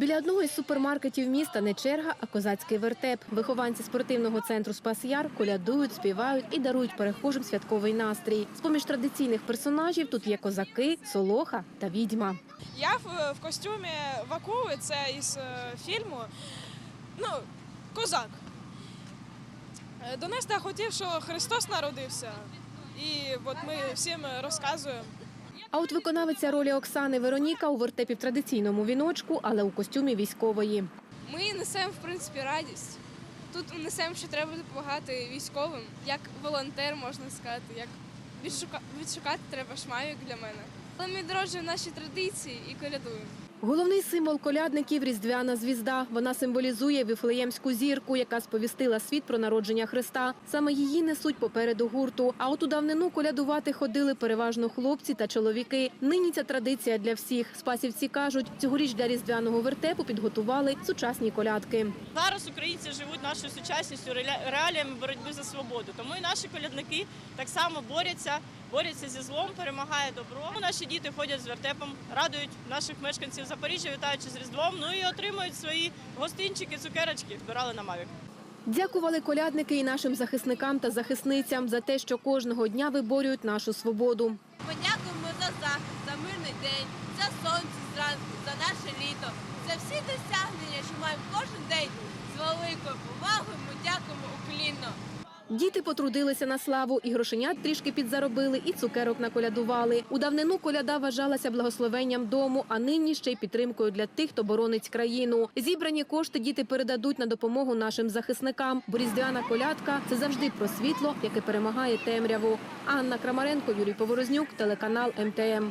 Біля одного із супермаркетів міста не черга, а козацький вертеп. Вихованці спортивного центру Спас-Яр колядують, співають і дарують перехожим святковий настрій. З-поміж традиційних персонажів тут є козаки, солоха та відьма. Я в, костюмі Вакули, це із е, фільму. Ну, козак. Е, Донести хотів, що Христос народився. І от ми всім розказуємо. А от виконавиця ролі Оксани Вероніка у вертепі в традиційному віночку, але у костюмі військової. Ми несемо в принципі радість. Тут несемо, що треба допомагати військовим, як волонтер, можна сказати, як відшука... відшукати треба шмайок для мене. Але ми дорожуємо наші традиції і колядуємо. Головний символ колядників різдвяна звізда. Вона символізує віфлеємську зірку, яка сповістила світ про народження Христа. Саме її несуть попереду гурту. А от у давнину колядувати ходили переважно хлопці та чоловіки. Нині ця традиція для всіх. Спасівці кажуть, цьогоріч для різдвяного вертепу підготували сучасні колядки. Зараз українці живуть нашою сучасністю, реаліями боротьби за свободу. Тому і наші колядники так само борються, борються зі злом, перемагає добро. Наші діти ходять з вертепом, радують наших мешканців Запоріжжя, вітаючи з Різдвом. Ну і отримують свої гостинчики, цукерочки. Збирали на Мавік. Дякували колядники і нашим захисникам та захисницям за те, що кожного дня виборюють нашу свободу. Подякуємо за захист, за мирний день, за сонце зранку, за наше літо, за всі досягнення, що маємо кожен день. З великою повагою ми дякуємо уклінно. Діти потрудилися на славу, і грошенят трішки підзаробили, і цукерок наколядували. У давнину коляда вважалася благословенням дому, а нині ще й підтримкою для тих, хто боронить країну. Зібрані кошти діти передадуть на допомогу нашим захисникам. Бо різдвяна колядка це завжди про світло, яке перемагає темряву. Анна Крамаренко, Юрій Поворознюк, телеканал МТМ.